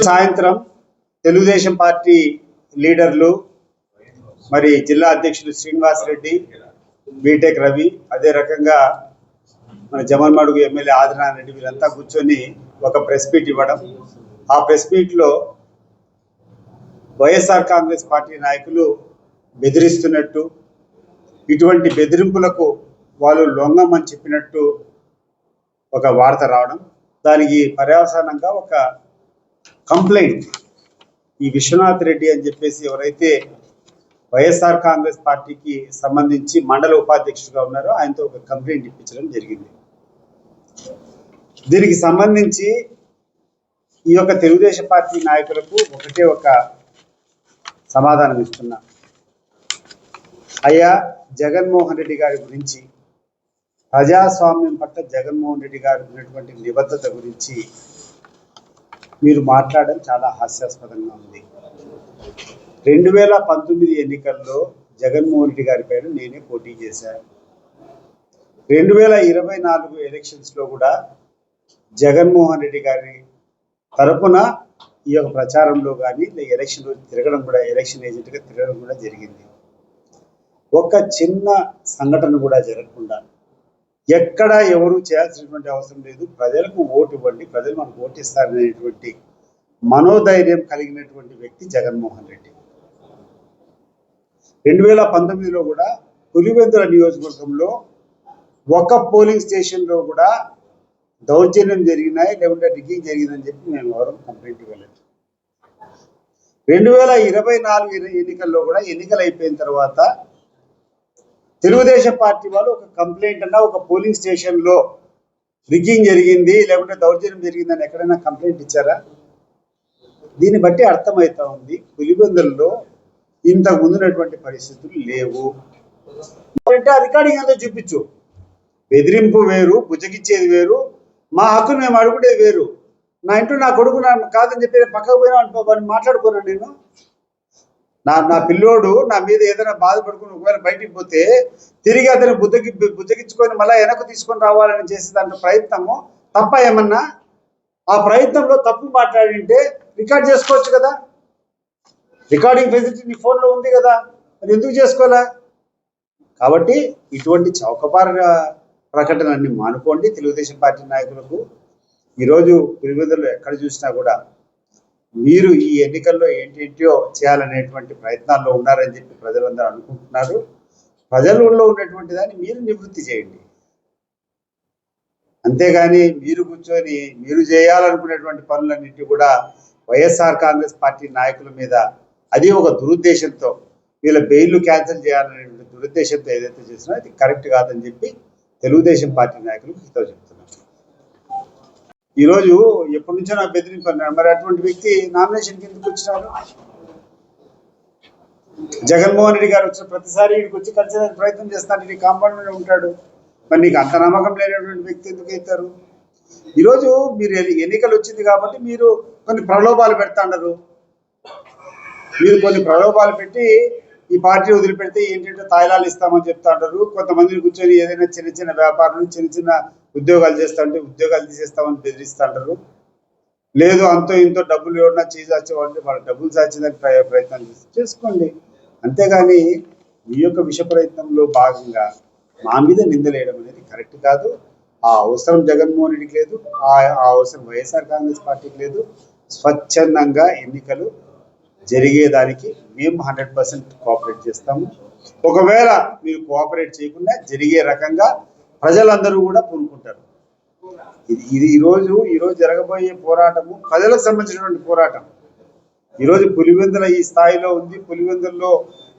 సాయంత్రం తెలుగుదేశం పార్టీ లీడర్లు మరి జిల్లా అధ్యక్షులు శ్రీనివాస్ రెడ్డి బీటెక్ రవి అదే రకంగా మన జమన్మడుగు ఎమ్మెల్యే ఆదినారాయణ రెడ్డి వీళ్ళంతా కూర్చొని ఒక ప్రెస్ మీట్ ఇవ్వడం. ఆ ప్రెస్ మీట్లో వైఎస్ఆర్ కాంగ్రెస్ పార్టీ నాయకులు బెదిరిస్తున్నట్టు ఇటువంటి బెదిరింపులకు వాళ్ళు లొంగమని చెప్పినట్టు ఒక వార్త రావడం. దానికి పర్యవసానంగా ఒక కంప్లైంట్. ఈ విశ్వనాథ్ రెడ్డి అని చెప్పేసి ఎవరైతే వైఎస్ఆర్ కాంగ్రెస్ పార్టీకి సంబంధించి మండల ఉపాధ్యక్షుడిగా ఉన్నారో ఆయనతో ఒక కంప్లైంట్ ఇప్పించడం జరిగింది. దీనికి సంబంధించి ఈ యొక్క తెలుగుదేశం పార్టీ నాయకులకు ఒకటే ఒక సమాధానం ఇస్తున్నా. అయ్యా జగన్మోహన్ రెడ్డి గారి గురించి ప్రజాస్వామ్యం పట్ల జగన్మోహన్ రెడ్డి గారు ఉన్నటువంటి నిబద్ధత గురించి మీరు మాట్లాడడం చాలా హాస్యాస్పదంగా ఉంది. రెండు వేల పంతొమ్మిది ఎన్నికల్లో జగన్మోహన్ రెడ్డి గారి పైన నేనే పోటీ చేశాను రెండు వేల ఇరవై నాలుగు ఎలక్షన్స్లో కూడా జగన్మోహన్ రెడ్డి గారి తరపున ఈ యొక్క ప్రచారంలో కానీ ఎలక్షన్ తిరగడం కూడా ఎలక్షన్ ఏజెంట్గా తిరగడం కూడా జరిగింది. ఒక చిన్న సంఘటన కూడా జరగకుండా ఎక్కడ ఎవరు చేయాల్సినటువంటి అవసరం లేదు. ప్రజలకు ఓటు ఇవ్వండి. ప్రజలు మనకు ఓటిస్తారనేటువంటి మనోధైర్యం కలిగినటువంటి వ్యక్తి జగన్మోహన్ రెడ్డి. రెండు వేల పంతొమ్మిదిలో కూడా పులివెందుల నియోజకవర్గంలో ఒక పోలింగ్ స్టేషన్లో కూడా దౌర్జన్యం జరిగినాయి. లేకుంటే రిగ్గింగ్ జరిగిందని చెప్పి మేము ఎవరూ కంప్లైంట్ ఇవ్వలేదు. రెండు వేల ఇరవై నాలుగు ఎన్నికల్లో కూడా ఎన్నికలు అయిపోయిన తర్వాత తెలుగుదేశం పార్టీ వాళ్ళు ఒక కంప్లైంట్ అన్నా ఒక పోలింగ్ స్టేషన్లో రిగ్గింగ్ జరిగింది లేకుంటే దౌర్జన్యం జరిగిందని ఎక్కడైనా కంప్లైంట్ ఇచ్చారా? దీన్ని బట్టి అర్థమవుతా ఉంది పులిబందుల్లో ఇంతకు ముందున్నటువంటి పరిస్థితులు లేవు. అంటే ఆ రికార్డింగ్ అంతా చూపించు. బెదిరింపు వేరు బుజ్జగిచ్చేది వేరు మా హక్కును మేము అడుగుడేది వేరు. నా ఇంట్లో నా కొడుకు నా కాదని చెప్పి పక్కకు పోయినా వాడిని మాట్లాడుకున్నాను నేను? నా నా పిల్లోడు నా మీద ఏదైనా బాధపడుకుని ఒకవేళ బయటికి పోతే తిరిగి అతను బుద్ధకి బుద్ధగించుకొని మళ్ళీ వెనక్కు తీసుకొని రావాలని చేసే దాంట్లో ప్రయత్నము. తప్ప ఏమన్నా? ఆ ప్రయత్నంలో తప్పు మాట్లాడింటే రికార్డ్ చేసుకోవచ్చు కదా? రికార్డింగ్ ఫెసిలిటీ నీ ఫోన్లో ఉంది కదా? మరి ఎందుకు చేసుకోవాలా? కాబట్టి ఇటువంటి చౌకబార ప్రకటనని మానుకోండి. తెలుగుదేశం పార్టీ నాయకులకు ఈరోజు పులివెందులు ఎక్కడ చూసినా కూడా మీరు ఈ ఎన్నికల్లో ఏంటేంటో చేయాలనేటువంటి ప్రయత్నాల్లో ఉన్నారని చెప్పి ప్రజలందరూ అనుకుంటున్నారు. ప్రజలలో ఉన్నటువంటి దాన్ని మీరు నివృత్తి చేయండి. అంతేగాని మీరు కూర్చొని మీరు చేయాలనుకునేటువంటి పనులన్నింటి కూడా వైఎస్ఆర్ కాంగ్రెస్ పార్టీ నాయకుల మీద అది ఒక దురుద్దేశంతో వీళ్ళ బెయిల్ క్యాన్సిల్ చేయాలనేటువంటి దురుద్దేశంతో ఏదైతే చేసినా అది కరెక్ట్ కాదని చెప్పి తెలుగుదేశం పార్టీ నాయకులకు హితవు చెప్తున్నారు. ఈరోజు ఎప్పటి నుంచో నాకు బెదిరింపన్నారు మరి అటువంటి వ్యక్తి నామినేషన్ ఎందుకు వచ్చినాడు జగన్మోహన్ రెడ్డి గారు వచ్చిన ప్రతిసారి ఇక్కడికి వచ్చి కలిసేదానికి ప్రయత్నం చేస్తాను. నీ కాంపౌండ్ ఉంటాడు. మరి నీకు అంత నమ్మకం లేనటువంటి వ్యక్తి ఎందుకు అవుతారు? ఈరోజు మీరు ఎన్నికలు వచ్చింది కాబట్టి మీరు కొన్ని ప్రలోభాలు పెడతాండరు. మీరు కొన్ని ప్రలోభాలు పెట్టి ఈ పార్టీ వదిలిపెడితే ఏంటంటే తాయిలాలు ఇస్తామని చెప్తా ఉంటారు కొంతమందిని కూర్చొని ఏదైనా చిన్న చిన్న వ్యాపారులు చిన్న చిన్న ఉద్యోగాలు చేస్తా ఉంటే ఉద్యోగాలు తీసేస్తామని బెదిరిస్తుంటారు లేదు అంతో ఇంతో డబ్బులు ఎవరన్నా చేసేవాళ్ళు వాళ్ళ డబ్బులు సాధించడానికి ప్రయ- ప్రయత్నం చేసి చేసుకోండి. అంతేగాని మీ యొక్క విష ప్రయత్నంలో భాగంగా మా మీద నిందలేయడం అనేది కరెక్ట్ కాదు. ఆ అవసరం జగన్మోహన్ రెడ్డికి లేదు. ఆ అవసరం వైఎస్ఆర్ కాంగ్రెస్ పార్టీకి లేదు. స్వచ్ఛందంగా ఎన్నికలు జరిగేదానికి మేము హండ్రెడ్ పర్సెంట్ కోఆపరేట్ చేస్తాము. ఒకవేళ మీరు కోఆపరేట్ చేయకుండా జరిగే రకంగా ప్రజలందరూ కూడా పూనుకుంటారు. ఇది ఇది ఈరోజు ఈరోజు జరగబోయే పోరాటము ప్రజలకు సంబంధించినటువంటి పోరాటం. ఈరోజు పులివెందుల ఈ స్థాయిలో ఉంది. పులివెందుల్లో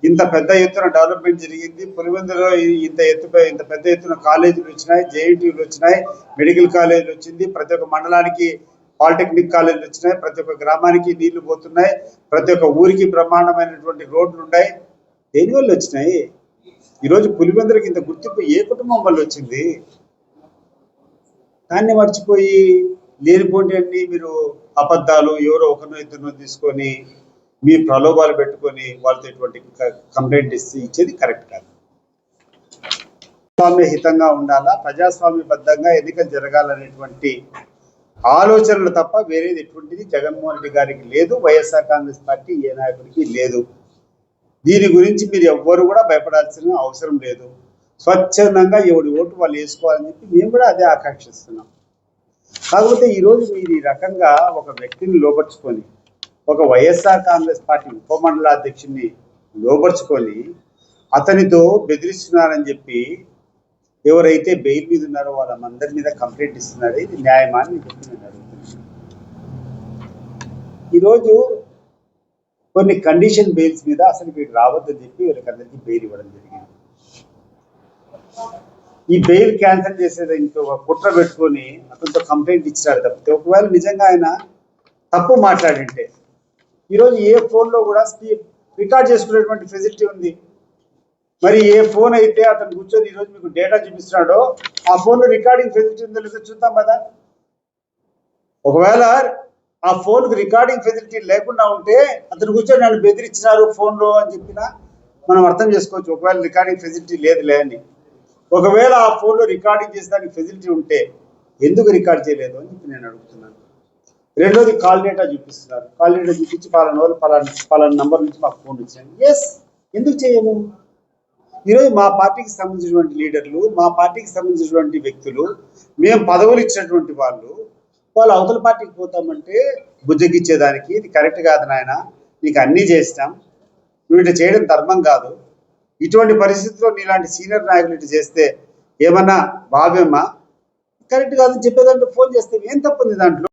ఇంత పెద్ద ఎత్తున డెవలప్మెంట్ జరిగింది. పులివెందులో ఇంత ఎత్తుపై ఇంత పెద్ద ఎత్తున కాలేజీలు వచ్చినాయి జేఎన్టీలు వచ్చినాయి మెడికల్ కాలేజీలు వచ్చింది. ప్రతి ఒక్క మండలానికి పాలిటెక్నిక్ కాలేజీలు వచ్చినాయి ప్రతి ఒక్క గ్రామానికి నీళ్ళు పోతున్నాయి ప్రతి ఒక్క ఊరికి బ్రహ్మాండమైనటువంటి రోడ్లు ఉన్నాయి. దేనివల్ల వచ్చినాయి? ఈరోజు పులివెందులకు ఇంత గుర్తింపు ఏ కుటుంబం వల్ల వచ్చింది? దాన్ని మర్చిపోయి లేనిపోటీ అన్ని మీరు అబద్ధాలు ఎవరో ఒకరినో ఇద్దరినో తీసుకొని మీ ప్రలోభాలు పెట్టుకొని వాళ్ళతో ఇటువంటి కంప్లైంట్ ఇస్తే ఇచ్చేది కరెక్ట్ కాదు. ప్రజాస్వామ్య హితంగా ఉండాలా? ప్రజాస్వామ్యబద్ధంగా ఎన్నికలు జరగాలనేటువంటి ఆలోచనలు తప్ప వేరేది ఎటువంటిది? జగన్మోహన్ రెడ్డి గారికి లేదు వైఎస్ఆర్ కాంగ్రెస్ పార్టీ ఏ నాయకుడికి లేదు. దీని గురించి మీరు ఎవ్వరు కూడా భయపడాల్సిన అవసరం లేదు. స్వచ్ఛందంగా ఎవడి ఓటు వాళ్ళు వేసుకోవాలని చెప్పి మేము కూడా అదే ఆకాంక్షిస్తున్నాం. కాకపోతే ఈరోజు మీరు ఈ రకంగా ఒక వ్యక్తిని లోపరుచుకొని ఒక వైఎస్ఆర్ కాంగ్రెస్ పార్టీ ఉపమండలాధ్యక్షుడిని లోపరుచుకొని అతనితో బెదిరిస్తున్నారని చెప్పి ఎవరైతే బెయిల్ మీద ఉన్నారో వాళ్ళ అందరి మీద కంప్లైంట్ ఇస్తున్నారు ఇది న్యాయమా అని చెప్పి ఈరోజు కొన్ని కండిషన్ బెయిల్స్ మీద అసలు వీడు రావద్దని చెప్పి వీళ్ళకందరికీ బెయిల్ ఇవ్వడం జరిగింది. ఈ బెయిల్ క్యాన్సిల్ చేసేది ఇంకో కుట్ర పెట్టుకొని అతనితో కంప్లైంట్ ఇచ్చారు తప్పితే ఒకవేళ నిజంగా ఆయన తప్పు మాట్లాడింటే ఈరోజు ఏ ఫోన్లో కూడా రికార్డ్ చేసుకునేటువంటి ఫెసిలిటీ ఉంది. మరి ఏ ఫోన్ అయితే అతను కూర్చొని ఈరోజు మీకు డేటా చూపిస్తున్నాడో ఆ ఫోన్లో రికార్డింగ్ ఫెసిలిటీ ఉందో లేదో చూద్దాం కదా ఒకవేళ ఆ ఫోన్కి రికార్డింగ్ ఫెసిలిటీ లేకుండా ఉంటే అతను కూర్చొని నన్ను బెదిరించినారు ఫోన్లో అని చెప్పిన మనం అర్థం చేసుకోవచ్చు. ఒకవేళ రికార్డింగ్ ఫెసిలిటీ లేదులే అని. ఒకవేళ ఆ ఫోన్లో రికార్డింగ్ చేసేదానికి ఫెసిలిటీ ఉంటే ఎందుకు రికార్డ్ చేయలేదు అని చెప్పి నేను అడుగుతున్నాను. రెండోది కాల్ డేటా చూపిస్తున్నారు. కాల్ డేటా చూపించి పలానా వాళ్ళు పలానా పలానా నంబర్ నుంచి మాకు ఫోన్ వచ్చాను ఎస్ ఎందుకు చేయము ఈరోజు మా పార్టీకి సంబంధించినటువంటి లీడర్లు మా పార్టీకి సంబంధించినటువంటి వ్యక్తులు మేము పదవులు ఇచ్చినటువంటి వాళ్ళు వాళ్ళు అవతల పార్టీకి పోతామంటే బుజ్జగిచ్చేదానికి ఇది కరెక్ట్ కాదు నాయన నీకు అన్నీ చేస్తాం. నువ్వు ఇట్లా చేయడం ధర్మం కాదు. ఇటువంటి పరిస్థితుల్లో నీలాంటి సీనియర్ నాయకులు ఇటు చేస్తే ఏమన్నా భావ్యమా? కరెక్ట్ కాదని చెప్పేదాంట్లో ఫోన్ చేస్తే ఏం తప్పుంది దాంట్లో?